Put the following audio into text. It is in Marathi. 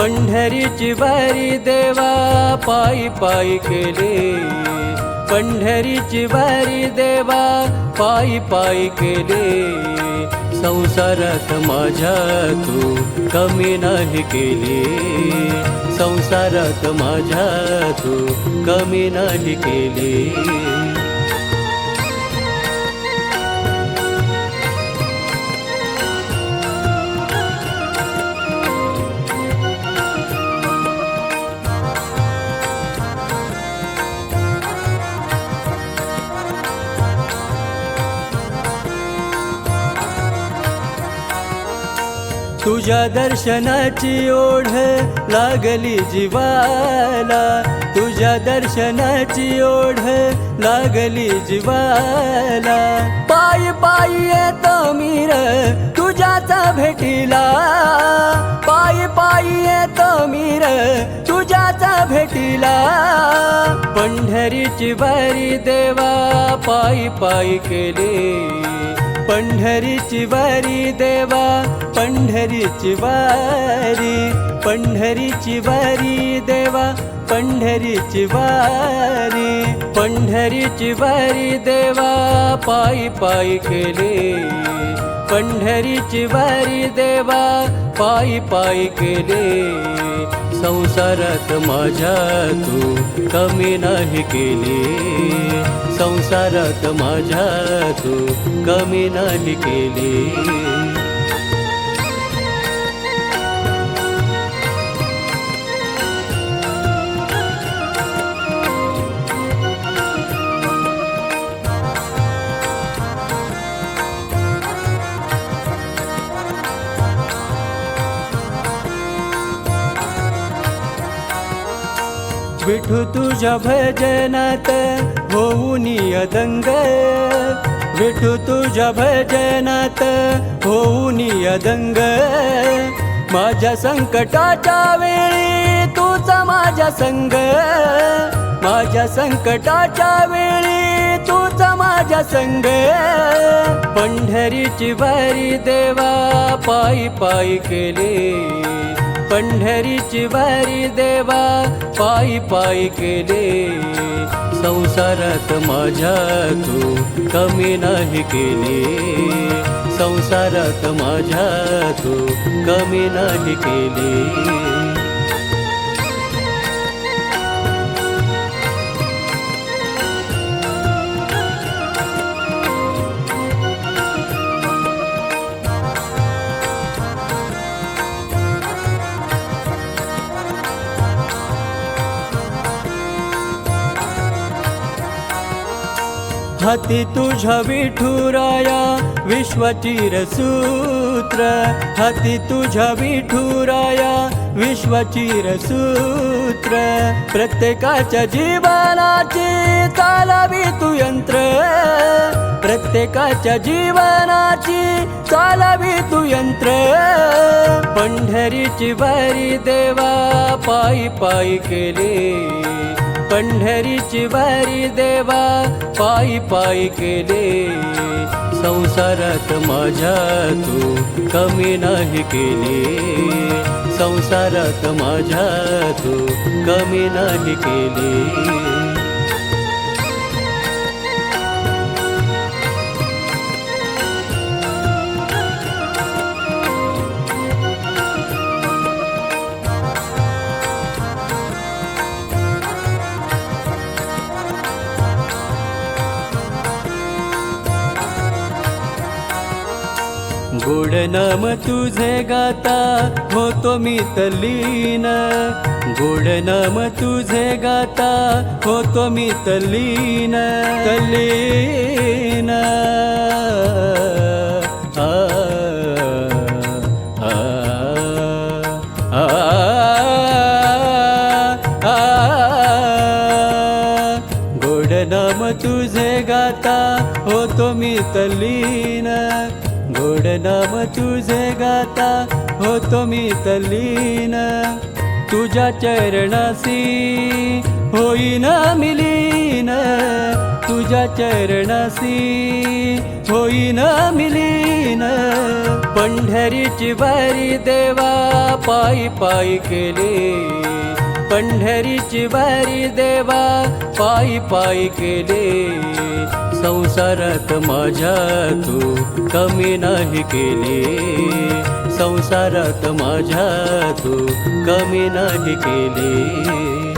पंढरीची वारी देवा पायी पायी केले. पंढरीची वारी देवा पायी पायी केले. संसारात माझ्या तू कमी नाही केली. संसारात माझ्या तू कमी नाही केली. तुझ्या दर्शनाची ओढ लागली जीवाला. तुझ्या दर्शनाची ओढ लागली जीवाला. पायी पायी येत मीर तुझ्याचा भेटीला. पायी पायी येत मीर तुझ्याचा भेटीला. पंढरीची वारी देवा पायी पायी केली. पंढरीची वारी देवा पंढरीची वारी पंढरीची वारी देवा पंढरीची वारी पंढरीची वारी देवा पायी पायी केले. पंढरीची वारी देवा पायी पायी केले. संसारात माझ्या तू कमी नाही केली. संसारात माझ्या तू कमी नाही केली. विठू तुझ्या भजनात होऊन अदंग विठू तुझ्या भजनात होऊन अदंग माझ्या संकटाच्या वेळी तूच माझ्या संग. माझ्या संकटाच्या वेळी तूच माझ्या संग. पंढरीची वारी देवा पायी पायी केली. पंढरीची वारी देवा पायी पायी केले. संसारात माझ्या तू कमी नाही केली. संसारात माझ्या तू कमी नाही केली. हाती तुझ्या विठुराया विश्वचिर सूत्र हाती तुझ्या विठुराया विश्वचिर सूत्र प्रत्येकाच्या जीवनाची चालावी तू यंत्र. प्रत्येकाच्या जीवनाची चालावी तू यंत्र. पंढरीची वारी देवा पायी पायी केली. पंढरीची वारी देवा पायी पायी केले. संसारात माझ्या तू कमी नाही केली. संसारात माझ्या तू कमी नाही केली. गोड नाम तुझे गाता होतो मी तल्लीन गोड नाम तुझे गाता होतो मी तल्लीन तल्लीन आ, आ, आ, आ, गोड नाम तुझे गाता होतो मी तल्लीन गोड नाम तुझे गाता होतो मी तल्लीन. तुझ्या चरणासी होईना मिलीन तुझ्या चरणासी होईना मिलीन पंढरीची वारी देवा पायी पायी केली. पंढरीची वारी देवा पायी पायी केली. संसारात माझ्या तू कमी नाही केली. संसारात माझ्या तू कमी नाही केली.